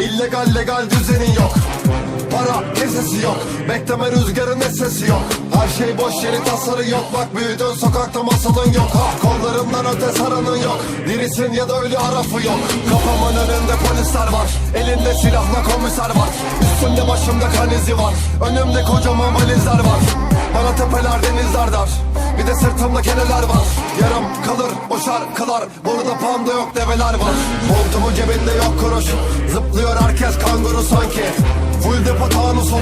İllegal legal düzenin yok. Para kesesi yok. Bekleme rüzgarın sesi yok. Her şey boş yeri tasarı yok. Bak büyüdün sokakta masalın yok. Ha, Kollarından öte saranın yok. Dirisin ya da ölü arafı yok. Kafamın önünde polisler var. Elinde silahla komiser var. Üstümde başımda kan izi var. Önümde kocaman valizler var. Bana tepeler denizler dar. Bir de sırtımda keneler var. Yarım şarkılar Burada panda yok develer var. Montumu cebinde yok kuruş. Zıplıyor herkes kanguru sanki. Full depo tanusun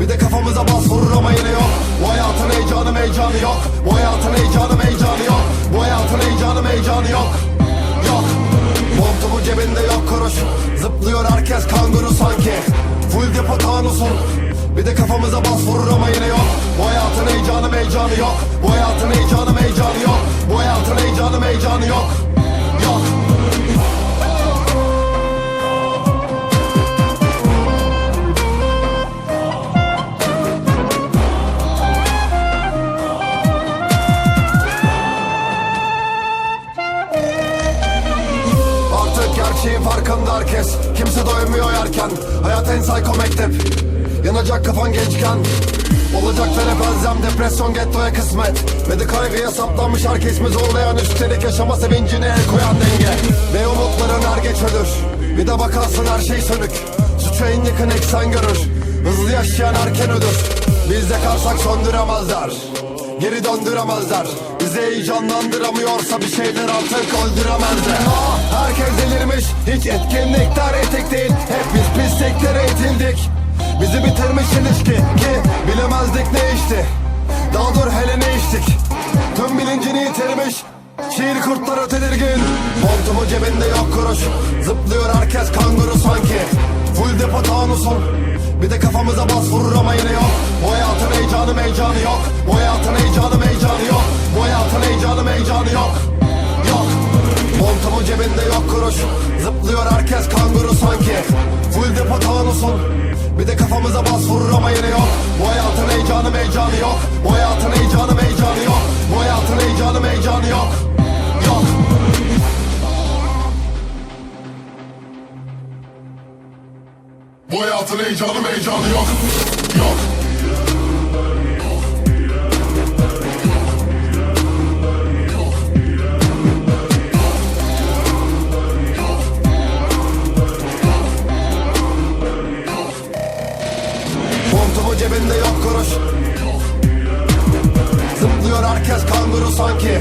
Bir de kafamıza bas vurur ama yine yok. Bu hayatın heyecanı meycanı yok. Bu hayatın heyecanı meycanı yok. Bu hayatın heyecanı meycanı yok. Yok. Montumu cebinde yok kuruş. Zıplıyor herkes kanguru sanki. Full depo tanusun Bir de kafamıza bas vurur ama yine yok. Bu hayatın heyecanı meycanı yok. Bu hayatın heyecanı meycanı yok. Bu hayatın heyecanı meycanı yok. Yok. Artık gerçeğin farkında herkes. Kimse doymuyor yerken. Hayat en psycho mektep Yanacak kafan gençken. Olacaklara benzem depresyon gettoya kısmet. Ve de kaygıya saplanmış herkes mi zorlayan? Üstelik yaşama sevincine el koyan denge. Ve umutların er geç ölür. Bir de bakarsın her şey sönük. Suça en yakın eksen görür. Hızlı yaşayan erken ölür. Biz yakarsak söndüremezler Geri döndüremezler. Bizi heyecanlandıramıyorsa bir şeyler artık öldüremezler. Ah, Herkes delirmiş. Hiç etkinlikler etik değil. Hep biz pisliklere itildik Bizi bitirmiş ilişki Ki bilemezdik ne işti Daha dur hele ne içtik. Tüm bilincini yitirmiş Şiir kurtları tedirgin. Montumu cebinde yok kuruş Zıplıyor herkes kanguru sanki. Full depo tanusun Bir de kafamıza bas vurur ama yine yok. Bu hayatın heyecanı meycanı yok. Bu hayatın heyecanı meycanı yok. Bu hayatın heyecanı meycanı yok. Yok. Montumu cebinde yok kuruş Zıplıyor herkes kanguru sanki. Full depo tanusun Bir de kafamıza bas vurur ama yine yok. Bu hayatın heyecanı meycanı yok. Bu hayatın heyecanı meycanı yok. Bu hayatın heyecanı meycanı yok. Yok. Bu hayatın heyecanı heyecanı yok cebinde yok kuruş. Zıplıyor herkes kanguru sanki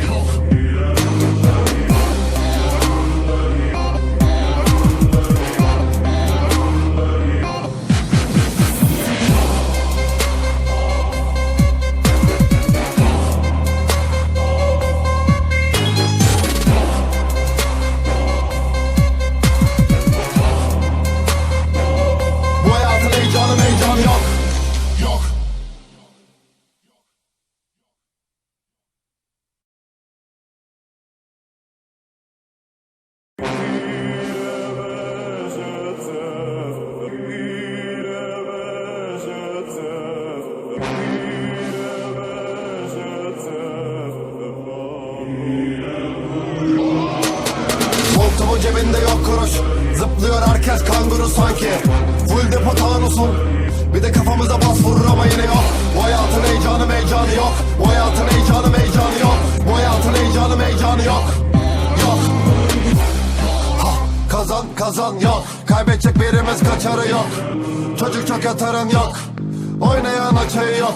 Zıplıyor herkes kanguru sanki. Full depo tanusun Bir de kafamıza bas vurur ama yine yok. Bu hayatın heyecanı meycanı yok. Bu hayatın heyecanı meycanı yok. Bu hayatın heyecanı meycanı yok. Yok. Ha, Kazan kazan yok. Kaybedecek birimiz kaçarı yok. Çocuk çok yatarın yok. Oynayan açayı yok.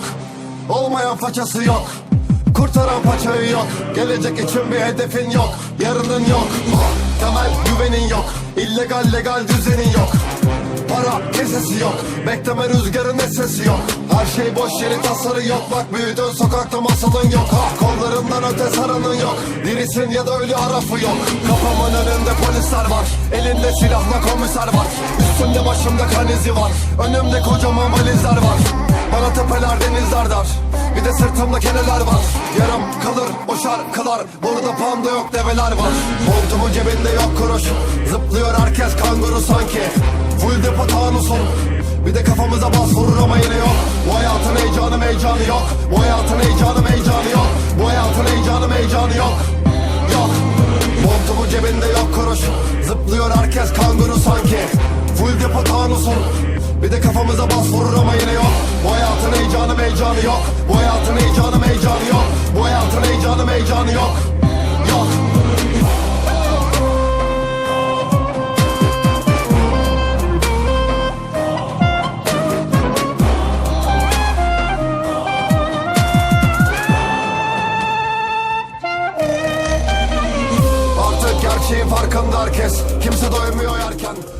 Olmayan façası yok Kurtaran paçayı yok. Gelecek için bir hedefin yok. Yarının yok. Temel güvenin yok. İllegal legal düzenin yok Para kesesi yok. Bekleme rüzgarın sesi yok. Her şey boş yeri tasarı yok. Bak büyüdün sokakta masalın yok. Ha Kollarından öte saranın yok. Dirisin ya da ölü harafı yok. Kafamın önünde polisler var. Elinde silahla komiser var. Üstümde başımda kan izi var. Önümde kocaman valizler var. Bana tepeler denizler dar. Bir de sırtımda keneler var. Yarım kalır o şarkılar Burada panda yok develer var. Montumun cebinde yok kuruş. Zıplıyor tanusun Bir de kafamıza bas vurur ama yine yok. Bu hayatın heyecanı heyecanı yok. Bu hayatın heyecanı heyecanı yok. Bu hayatın heyecanı heyecanı yok. Yok. Montumun cebinde yok kuruş. Zıplıyor herkes kanguru sanki. Full depo tanusun Bir de kafamıza bas vurur ama yine yok. Bu hayatın heyecanı heyecanı yok. Bu hayatın heyecanı heyecanı herkes. Kimse doymuyor yerken